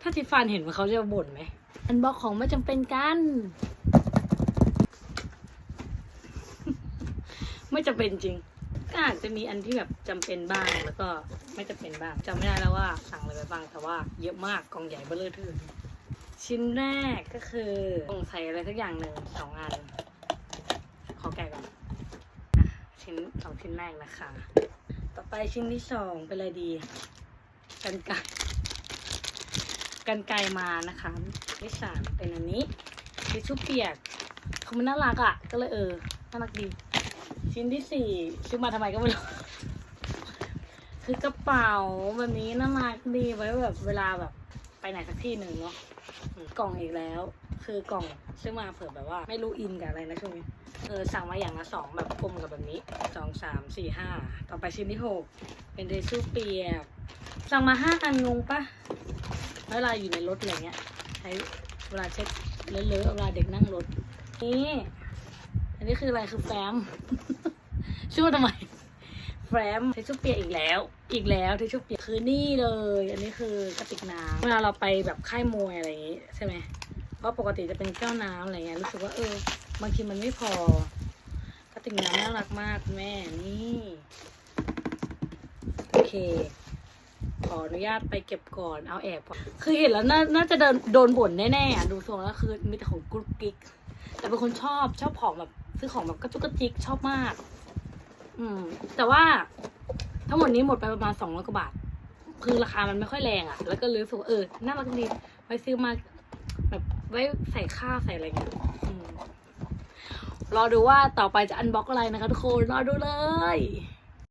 ถ้าทิฟานเห็นมันเขาจะบ่นไหม อันบอกของไม่จำเป็นกัน ไม่จำเป็นจริง ก็อาจจะมีอันที่แบบจำเป็นบ้างแล้วก็ไม่จำเป็นบ้างจำไม่ได้แล้วว่าสั่งอะไรไปบ้างแต่ว่าเยอะมากกล่องใหญ่เบ้อเร่อเทื่อชิ้นแรกก็คือกล่องใส่อะไรสักอย่างหนึ่งสองอัน ขอแกะก่อนอะชิ้นสองชิ้นแรกนะคะ ต่อไปชิ้นที่สองเป็นอะไรดี กันไก่ กันไก่มานะคะที่สามเป็นอันนี้ทิชชู่เปียกเขามันน่ารักอะ ก็เลยเออ น่ารักดี ชิ้นที่สี่ซื้อมาทำไมก็ไม่รู้ คือกระเป๋าแบบนี้น่ารักดีไว้แบบเวลาแบบไปไหนสักที่หนึ่งเนาะกล่องอีกแล้ว คือกล่องซื้อมาเผื่อแบบว่า ไม่รู้อินกับอะไรนะช่วงนี้เออสั่งมาอย่างละสองแบบกลมกับแบบนี้สองสามสี่ห้าต่อไปชิ้นที่หกเป็นเทชชู่เปียกสั่งมาห้าอันงงปะ เวลาอยู่ในรถอะไรเงี้ย ใช้เวลาเช็ดเลอะๆเวลาเด็กนั่งรถ นี่ อันนี้คืออะไรคือแฟ้ม ชื่อว่าทำไม แฟ้มเทชชู่เปียกอีกแล้ว อีกแล้วเทชชู่เปียกคือนี่เลย อันนี้คือกระติกน้ำเวลาเราไปแบบค่ายมวยอะไรอย่างงี้ใช่ไหมเพราะปกติจะเป็นแก้วน้ำอะไรเงี้ยรู้สึกว่าเออบางทีมันไม่พอกระติกน้ำน่ารักมากแม่นี่ โอเค ขออนุญาตไปเก็บก่อนเอาแอบก่อนคือเห็นแล้วน่าน่าจะโดนโดนบ่นแน่ๆอะดูทรงแล้วคือมีแต่ของกรุ๊ปกิ๊กแต่เป็นคนชอบชอบของแบบซื้อของแบบกระจุกกระจิกชอบมาก อืม แต่ว่าทั้งหมดนี้หมดไปประมาณสองร้อยกว่าบาท คือราคามันไม่ค่อยแรงอะ่ะ แล้วก็เลยรู้สึกว่าเออ น่ารักดี ไว้ซื้อมาแบบไว้ใส่ข้าวใส่อะไรเงี้ยรอดูว่าต่อไปจะอันบ็อกอะไรนะคะทุกคน รอดูเลย